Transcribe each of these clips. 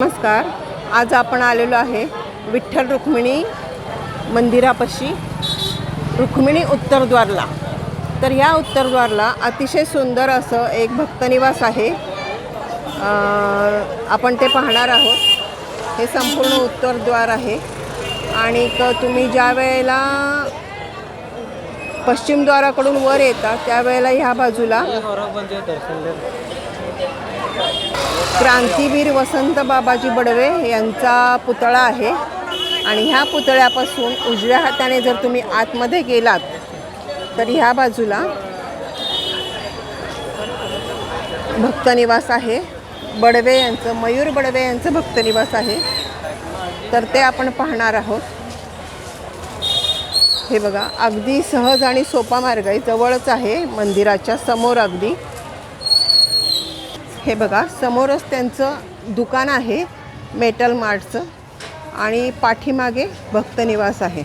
नमस्कार. आज आपण आलेलो आहे विठ्ठल रुक्मिणी मंदिरापाशी रुक्मिणी उत्तरद्वारला तर ह्या उत्तरद्वारला अतिशय सुंदर असं एक भक्तनिवास आहे. आपण ते पाहणार आहोत. हे संपूर्ण उत्तरद्वार आहे. आणि तुम्ही ज्या वेळेला पश्चिमद्वाराकडून वर येता त्यावेळेला ह्या बाजूला क्रांतीवीर वसंत बाबाजी बडवे यांचा पुतळा आहे. आणि ह्या पुतळ्यापासून उजव्या हाताने जर तुम्ही आतमध्ये गेलात तर ह्या बाजूला भक्तनिवास आहे. बडवे यांचं मयूर बडवे यांचं भक्तनिवास आहे. तर ते आपण पाहणार आहोत. हे बघा अगदी सहज आणि सोपा मार्ग आहे. जवळच आहे मंदिराच्या समोर अगदी. हे बघा समोरच त्यांचं दुकान आहे मेटल मार्टचं. आणि पाठीमागे भक्तनिवास आहे.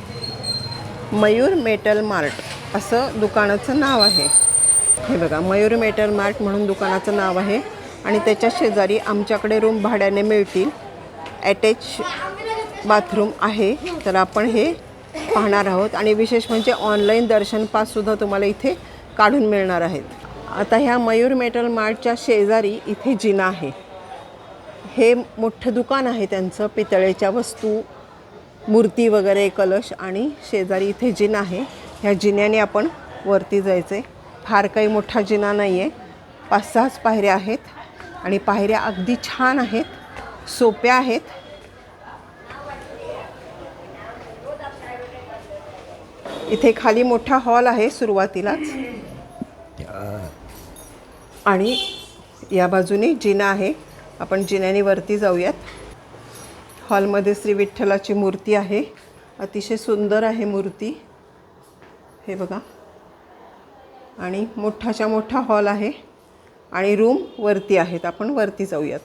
मयूर मेटल मार्ट असं दुकानाचं नाव आहे. हे बघा मयूर मेटल मार्ट म्हणून दुकानाचं नाव आहे. आणि त्याच्या शेजारी आमच्याकडे रूम भाड्याने मिळतील. ॲटॅच बाथरूम आहे. तर आपण हे पाहणार आहोत. आणि विशेष म्हणजे ऑनलाईन दर्शन पाससुद्धा तुम्हाला इथे काढून मिळणार आहेत. आता ह्या मयूर मेटल मार्टच्या शेजारी इथे जिना आहे. हे मोठं दुकान आहे त्यांचं पितळेच्या वस्तू मूर्ती वगैरे कलश आणि शेजारी इथे जिना आहे. ह्या जिन्याने आपण वरती जायचं आहे फार काही मोठा जिना नाही आहे पाच सहाच पायऱ्या आहेत आणि पायऱ्या अगदी छान आहेत. सोप्या आहेत. इथे खाली मोठा हॉल आहे सुरुवातीलाच. आणि या बाजूने जिना आहे. आपण जिन्याने वरती जाऊयात. हॉलमध्ये श्री विठ्ठलाची मूर्ती आहे. अतिशय सुंदर आहे मूर्ती. हे बघा. आणि मोठाच्या मोठा हॉल आहे. आणि रूम वरती आहेत. आपण वरती जाऊयात.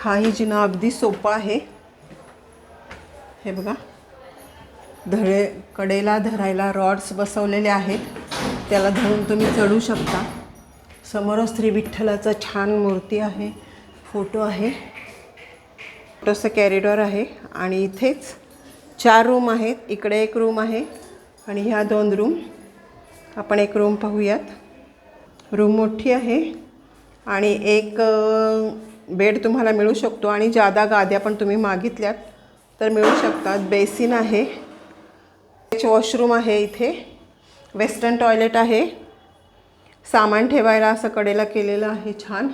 हाही जिना अगदी सोपा आहे. हे बघा. धडे कडेला धरायला रॉड्स बसवलेले आहेत. त्याला धरून तुम्ही चढू शकता. समोरच श्री विठ्ठलाचा छान मूर्ती आहे. फोटो आहे. छोटंसं कॅरिडॉर आहे आणि इथेच चार रूम आहेत. इकडे एक रूम आहे आणि ह्या दोन रूम. आपण एक रूम पाहूयात. रूम मोठी आहे आणि एक बेड तुम्हाला मिळू शकतो आणि जादा गाद्या पण तुम्ही मागितल्यात तर मिळू शकतात. बेसिन आहे. वॉशरूम आहे इथे. वेस्टर्न टॉयलेट आहे. सामान ठेवायला असं कडेला केलेलं आहे छान.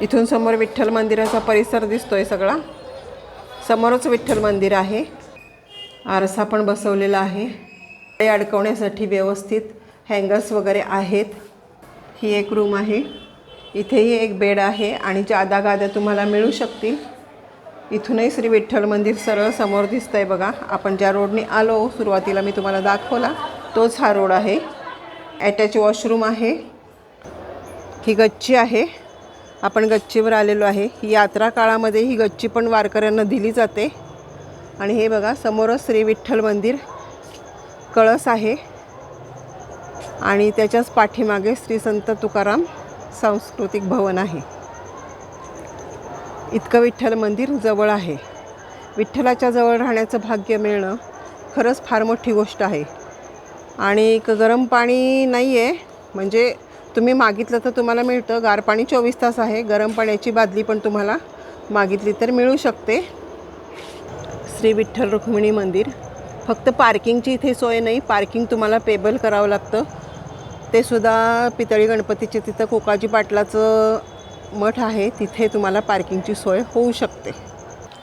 इथून समोर विठ्ठल मंदिराचा परिसर दिसतोय सगळा. समोरच विठ्ठल मंदिर आहे. आरसा पण बसवलेला आहे. ते अडकवण्यासाठी व्यवस्थित हँगर्स वगैरे आहेत. ही एक रूम आहे. इथेही एक बेड आहे आणि जादा गाद्या तुम्हाला मिळू शकतील. इथूनही श्री विठ्ठल मंदिर सरळ समोर दिसतं आहे बघा. आपण ज्या रोडने आलो सुरुवातीला मी तुम्हाला दाखवला. तोच हा रोड आहे. ॲटॅच वॉशरूम आहे. ही गच्ची आहे. आपण गच्चीवर आलेलो आहे. ही यात्रा काळामध्ये ही गच्ची पण वारकऱ्यांना दिली जाते. आणि हे बघा समोरच श्री विठ्ठल मंदिर कळस आहे. आणि त्याच्याच पाठीमागे श्री संत तुकाराम सांस्कृतिक भवन आहे. इतकं विठ्ठल मंदिर जवळ आहे. विठ्ठलाच्या जवळ राहण्याचं भाग्य मिळणं खरंच फार मोठी गोष्ट आहे. आणि एक गरम पाणी नाही आहे म्हणजे तुम्ही मागितलं तर तुम्हाला मिळतं. गार पाणी चोवीस तास आहे. गरम पाण्याची बादली पण तुम्हाला मागितली तर मिळू शकते. श्री विठ्ठल रुक्मिणी मंदिर. फक्त पार्किंगची इथे सोय नाही. पार्किंग तुम्हाला पेबल करावं लागतं. ते सुद्धा पितळी गणपतीचे तिथं कोकाजी पाटलाचं मठ आहे. तिथे तुम्हाला पार्किंगची सोय होऊ शकते.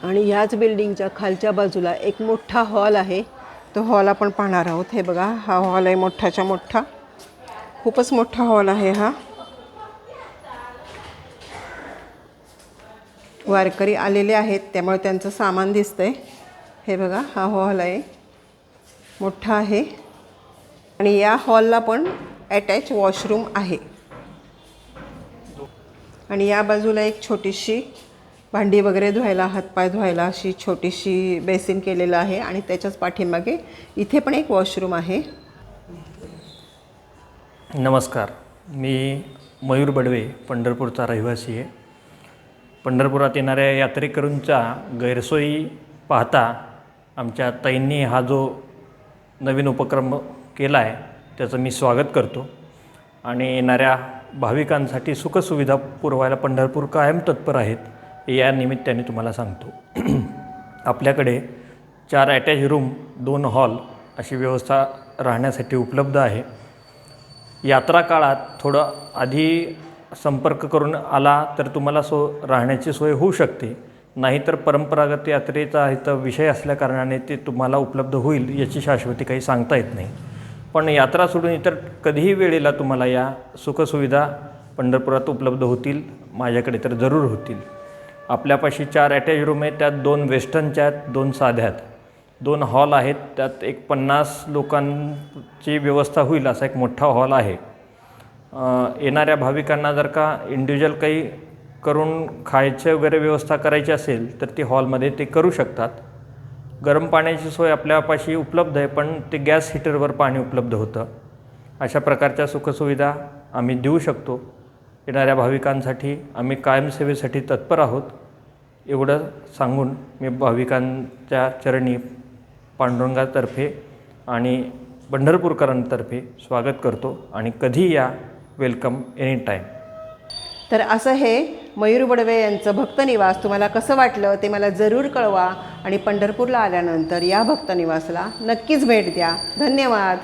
आणि ह्याच बिल्डिंगच्या खालच्या बाजूला एक मोठा हॉल आहे. तो हॉल आपण पाहणार आहोत. हे बघा हा हॉल आहे मोठाच्या मोठा. खूपच मोठा हॉल आहे हा. वारकरी आलेले आहेत त्यामुळे त्यांचं सामान दिसतंय. हे बघा हा हॉल आहे. मोठा आहे. आणि या हॉलला पण अटॅच वॉशरूम आहे. आणि या बाजूला एक छोटीशी भांडी वगैरे धुवायला हातपाय धुवायला अशी छोटीशी बेसिन केलेलं आहे आणि त्याच्याच पाठीमागे इथे पण एक वॉशरूम आहे. नमस्कार. मी मयूर बडवे पंढरपूरचा रहिवासी आहे. पंढरपुरात येणाऱ्या यात्रेकरूंचा गैरसोयी पाहता आमच्या ताईंनी हा जो नवीन उपक्रम केला आहे त्याचं मी स्वागत करतो. आणि येणाऱ्या भाविकांसाठी सुखसुविधा पुरवायला पंढरपूर कायम तत्पर आहेत. या निमित्ताने तुम्हाला सांगतो. आपल्याकडे चार अटॅच रूम दोन हॉल अशी व्यवस्था राहण्यासाठी उपलब्ध आहे. यात्रा काळात थोडं आधी संपर्क करून आला तर तुम्हाला सो राहण्याची सोय होऊ शकते. नाहीतर परंपरागत यात्रेचा इथं विषय असल्याकारणाने ते तुम्हाला उपलब्ध होईल याची शाश्वती काही सांगता येत नाही. पण यात्रा सोडून इतर कधीही वेळेला तुम्हाला या सुखसुविधा पंढरपुरात उपलब्ध होतील माझ्याकडे तर जरूर होतील. आपल्यापाशी चार अटॅच रूम आहेत त्यात दोन वेस्टर्नच्या आहेत दोन साध्या आहेत. दोन हॉल आहेत त्यात एक पन्नास लोकांची व्यवस्था होईल असा एक मोठा हॉल आहे. येणाऱ्या भाविकांना जर का इंडिव्हिज्युअल काही करून खायचे वगैरे व्यवस्था करायची असेल तर ती हॉलमध्ये ते करू शकतात. गरम पाण्याची सोय आपल्यापाशी उपलब्ध आहे पण ते गॅस हिटरवर पाणी उपलब्ध होतं. अशा प्रकारच्या सुखसुविधा आम्ही देऊ शकतो. येणाऱ्या भाविकांसाठी आम्ही कायमसेवेसाठी तत्पर आहोत. एवढं सांगून मी भाविकांच्या चरणी पांडुरंगातर्फे आणि पंढरपूरकरांतर्फे स्वागत करतो आणि कधी या वेलकम एनी टाईम तर असं हे मयूर बडवे यांचं भक्तनिवास तुम्हाला कसं वाटलं ते मला जरूर कळवा आणि पंढरपूरला आल्यानंतर या भक्तनिवासला नक्कीच भेट द्या. धन्यवाद.